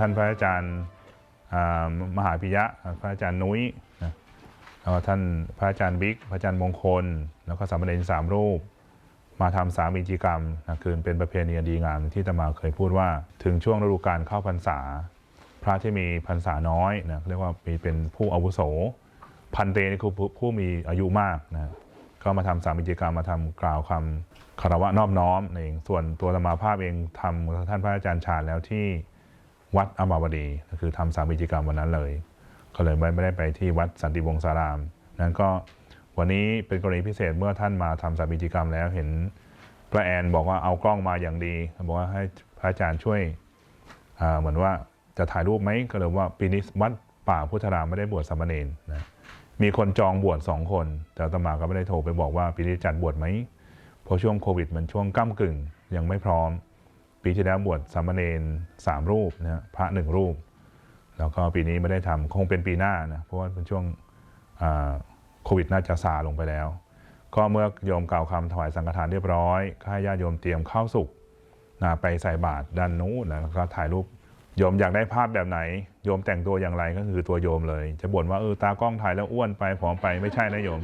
ท่านพระอาจารย์มหาพิยะ พระอาจารย์นุ้ยนะแล้วก็ท่านพระอาจารย์บิ๊ก พระอาจารย์มงคล แล้วก็สามเณรสามรูป มาทำสามีจิกรรมนะคือเป็นประเพณีดีงามที่ตมาเคยพูดว่าถึงช่วงฤดูกาลเข้าพรรษา พระที่มีพรรษาน้อยนะเรียกว่ามีเป็นผู้อาวุโส พันเตนี่คือผู้ผู้มีอายุมากนะก็มาทำสามีจิกรรมมาทำกล่าวคำคารวะนอบน้อมเองส่วนตัวธรรมาภาพเองทำท่านพระอาจารย์ชาญแล้วที่ วัดอมาวดีก็คือทำสามีจิกรรมวันนั้นเลยก็เลยไม่ได้ไปที่วัดสันติวงศาราม นั้นก็วันนี้เป็นกรณีพิเศษเมื่อท่านมาทำสามีจิกรรมแล้วเห็นพระแอนบอกว่าเอากล้องมาอย่างดีบอกว่าให้พระอาจารย์ช่วยเหมือนว่าจะถ่ายรูปไหมก็เลยว่าปีนี้วัดป่าพุทธารามไม่ได้บวชสามเณรนะมีคนจองบวชสองคน แต่อาตมาก็ไม่ได้โทรไปบอกว่าปีนี้จัดบวชไหมเพราะช่วงโควิดมันช่วงก้ากึ่งยังไม่พร้อม ปีที่แล้วบวชสามเณรสามรูปนะฮะพระหนึ่งรูป แล้วก็ปีนี้ไม่ได้ทำคงเป็นปีหน้านะเพราะว่าเป็นช่วงอ่าโควิดน่าจะซาลงไปแล้ว ก็เมื่อโยมกล่าวคำถวายสังฆทานเรียบร้อยข้าให้ญาติโยมเตรียมข้าวสุกนะไปใส่บาตรด้านนู้นนะแล้วก็ถ่ายรูปโยมอยากได้ภาพแบบไหน โยมแต่งตัวอย่างไรก็คือตัวโยมเลย จะบ่นว่าเออตากล้องถ่ายแล้วอ้วนไปผอมไปไม่ใช่นะโยม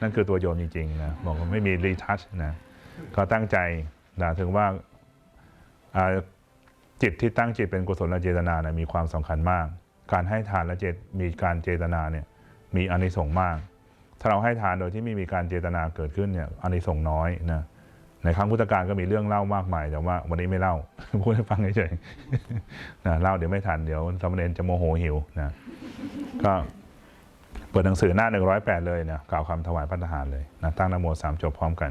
นั่นคือตัวโยมจริงๆนะบอกว่าไม่มีรีทัชนะก็ตั้งใจนะถึงว่า จิตที่ตั้งจิตเป็นกุศลเจตนาเนะมีความสำคัญมาก การให้ทานและเจตมีการเจตนาเนี่ยมีอานิสงส์มาก ถ้าเราให้ทานโดยที่ไม่มีการเจตนาเกิดขึ้นเนี่ยอานิสงส์น้อยนะในครั้งพุทธกาลก็มีเรื่องเล่ามากมายแต่ว่าวันนี้ไม่เล่าพูดให้ฟังเฉยๆนะเล่าเดี๋ยวไม่ทันเดี๋ยวสมเณรจจะโมโหหิวนะก็เปิดหนังสือหน้า 108 เลยนะกล่าวคำถวายพระทหารเลยนะตั้งนโมสามจบพร้อมกัน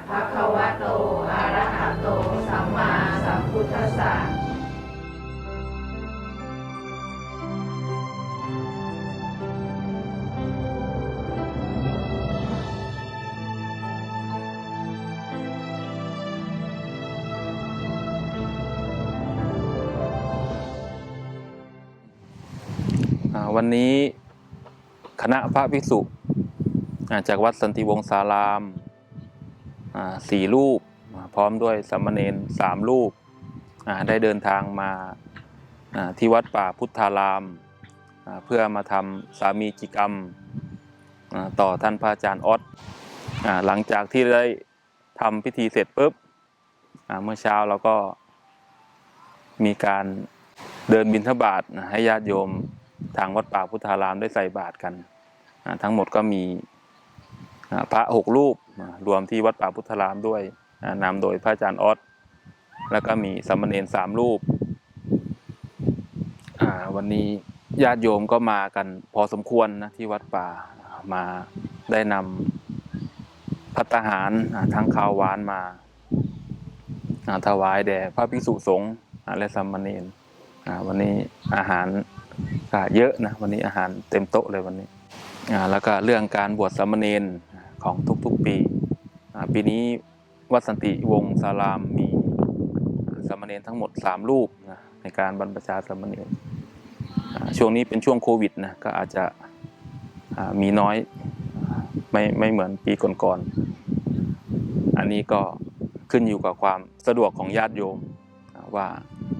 วะ วันนี้คณะพระภิกษุจากวัดสันติวงศารามสี่รูป พร้อมด้วยสามเณรสามรูป ได้เดินทางมาที่วัดป่าพุทธาราม เพื่อมาทำสามีจิกรรมต่อท่านพระอาจารย์ออสหลังจากที่ได้ทำพิธีเสร็จปุ๊บเมื่อเช้าเราก็มีการเดินบิณฑบาตให้ญาติโยม ทางวัดป่าพุทธารามได้ใส่บาตรกัน ทั้งหมดก็มีพระหกรูปรวมที่วัดป่าพุทธารามด้วยนำโดยพระอาจารย์ออสแล้วก็มีสามเณรสามรูป วันนี้ญาติโยมก็มากันพอสมควรนะที่วัดป่ามาได้นำพัตหารทั้งข้าวหวานมาถวายแด่พระภิกษุสงฆ์และสามเณรวันนี้อาหาร ก็เยอะนะวันนี้อาหารเต็มโต๊ะเลยวันนี้แล้วก็เรื่องการบวชสามเณรของทุกๆปีปีนี้วัดสันติวงศ์สารามมีสามเณรทั้งหมด 3 รูปนะในการบรรพชาสามเณรช่วงนี้เป็นช่วงโควิดนะก็อาจจะมีน้อยไม่ไม่เหมือนปีก่อนๆอันนี้ก็ขึ้นอยู่กับความสะดวกของญาติโยมว่า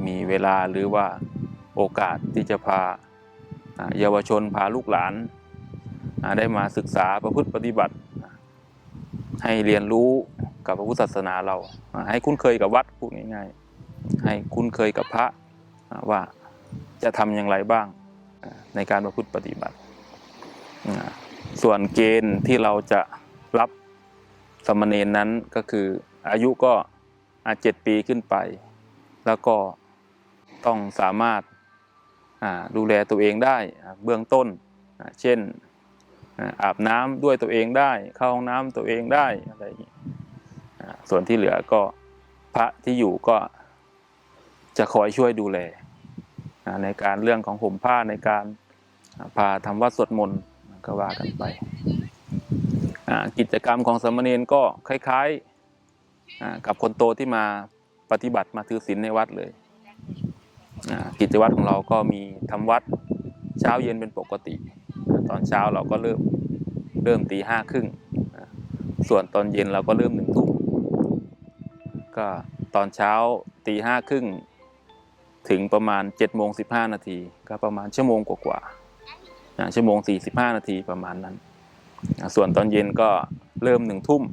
มีเวลาหรือว่า โอกาสที่จะพาเยาวชนพาลูกหลานได้มาศึกษาประพฤติปฏิบัติ ให้เรียนรู้กับพระพุทธศาสนาเรา ให้คุ้นเคยกับวัดพูดง่ายๆ ให้คุ้นเคยกับพระว่าจะทำอย่างไรบ้างในการประพฤติปฏิบัติ ส่วนเกณฑ์ที่เราจะรับสามเณรนั้นก็คืออายุก็อ่าเจ็ดปีขึ้นไป แล้วก็ต้องสามารถ ดูแลตัวเองได้เบื้องต้น เช่นอาบน้ำด้วยตัวเองได้ เข้าห้องน้ำตัวเองได้อะไรอย่างนี้ส่วนที่เหลือก็พระที่อยู่ก็จะคอยช่วยดูแลในการเรื่องของห่มผ้าในการพาทำวัดสวดมนต์ก็ว่ากันไป กิจกรรมของสมเณรก็คล้ายๆกับคนโตที่มาปฏิบัติมาถือศีลในวัดเลย กิจวัตรของเราก็มีทำวัดเช้าเย็นเป็นปกติ ตอนเช้าเราก็เริ่มเริ่มตีห้าครึ่งส่วนตอนเย็นเราก็เริ่มหนึ่งทุ่มก็ตอนเช้าตีห้าครึ่งถึงประมาณ7จ็ดโมงสินาทีก็ประมาณชั่วโมงกว่าๆอ่าชั่วโมง 45 นาทีประมาณนั้น ส่วนตอนเย็นก็เริ่มหนึ่งทุ่ม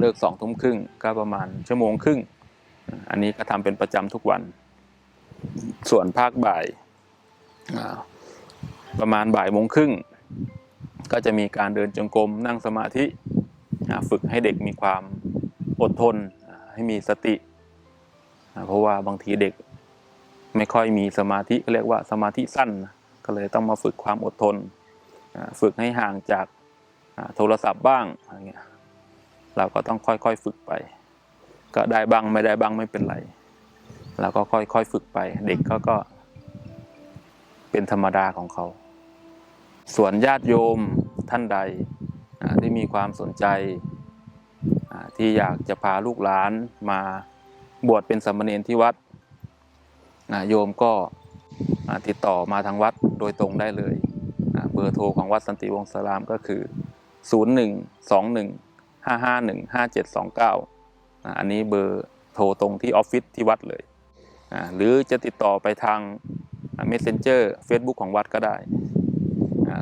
เลิกสองทุ่มครึ่งก็ประมาณชั่วโมงครึ่ง อันนี้ก็ทำเป็นประจำทุกวัน ส่วนภาคบ่ายอ่าประมาณบ่ายโมงครึ่ง ก็จะมีการเดินจงกรมนั่งสมาธิอ่าฝึกให้เด็กมีความอดทนอ่าให้มีสติอ่าเพราะว่าบางทีเด็กไม่ค่อยมีสมาธิเขาเรียกว่าสมาธิสั้นนะก็เลยต้องมาฝึกความอดทนอ่าฝึกให้ห่างจากอ่าโทรศัพท์บ้างอะไรเงี้ยเราก็ต้องค่อยๆฝึกไป ก็ได้บ้างไม่ได้บ้างไม่เป็นไร แล้วก็ค่อยๆฝึกไป เด็กเขาก็เป็นธรรมดาของเขา ส่วนญาติโยมท่านใดอ่าที่มีความสนใจอ่าที่อยากจะพาลูกหลานมาบวชเป็นสามเณรที่วัดอ่าโยมก็อ่าติดต่อมาทางวัดโดยตรงได้เลยอ่าเบอร์โทรของวัดสันติวงศ์สารามก็คือ 0121 551 5729อ่าอันนี้เบอร์โทรตรงที่ออฟฟิศที่วัดเลยอ่า หรือจะติดต่อไปทาง Messenger Facebook ของวัดก็ได้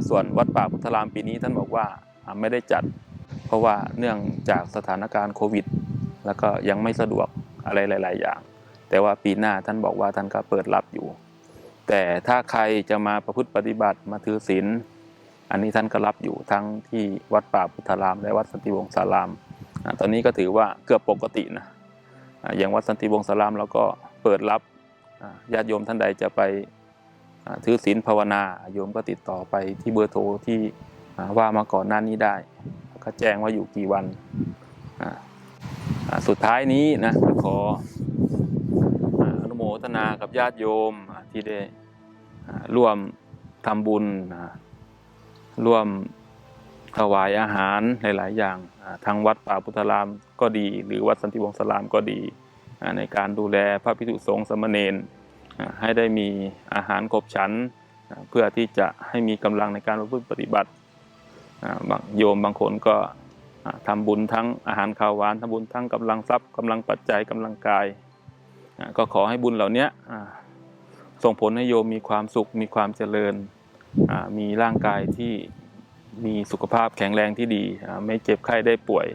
ส่วนวัดป่าพุทธรามปีนี้ท่านบอกว่าไม่ได้จัด เพราะว่าเนื่องจากสถานการณ์โควิด แล้วก็ยังไม่สะดวกอะไรหลาย ๆ อย่าง แต่ว่าปีหน้าท่านบอกว่าท่านก็เปิดรับอยู่ แต่ถ้าใครจะมาประพฤติปฏิบัติมาถือศีลอันนี้ท่านก็รับอยู่ทั้งที่วัดป่าพุทธาราม และวัดสันติวงศาราม ตอนนี้ก็ถือว่าเกือบปกตินะอย่างวัดสันติวงศารามเราก็ เปิดรับอ่าญาติโยมท่านใดจะไปอ่าถือศีลภาวนาโยมก็ติดต่อไปที่เบอร์โทรที่อ่าว่ามาก่อนหน้านี้ได้ก็แจ้งว่าอยู่กี่วันอ่าอ่าสุดท้ายนี้นะขออ่าอนุโมทนากับญาติโยมอ่าที่ได้อ่าร่วมทำบุญอ่าร่วมถวายอาหารหลาย ๆ อย่างอ่าทางวัดป่าพุทธารามก็ดี หรือวัดสันติวงศ์สารามก็ดีอ่า ในการดูแลพระภิกษุสงฆ์สามเณรให้ได้มีอาหารครบฉัน เพื่อที่จะให้มีกำลังในการประพฤติปฏิบัติบางโยมบางคนก็อ่าทำบุญทั้งอาหารข้าวหวานทำบุญทั้งกำลังทรัพย์กำลังปัจจัยกำลังกาย ก็ขอให้บุญเหล่านี้ส่งผลให้โยมมีความสุขมีความเจริญมีร่างกายที่มีสุขภาพแข็งแรงที่ดี ไม่เจ็บไข้ได้ป่วย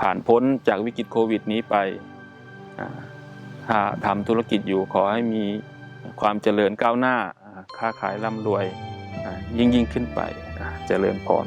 ผ่านพ้นจากวิกฤตโควิดนี้ไป ถ้าทำธุรกิจอยู่ขอให้มีความเจริญก้าวหน้า ค้าขายร่ำรวยยิ่งยิ่งขึ้นไปเจริญพร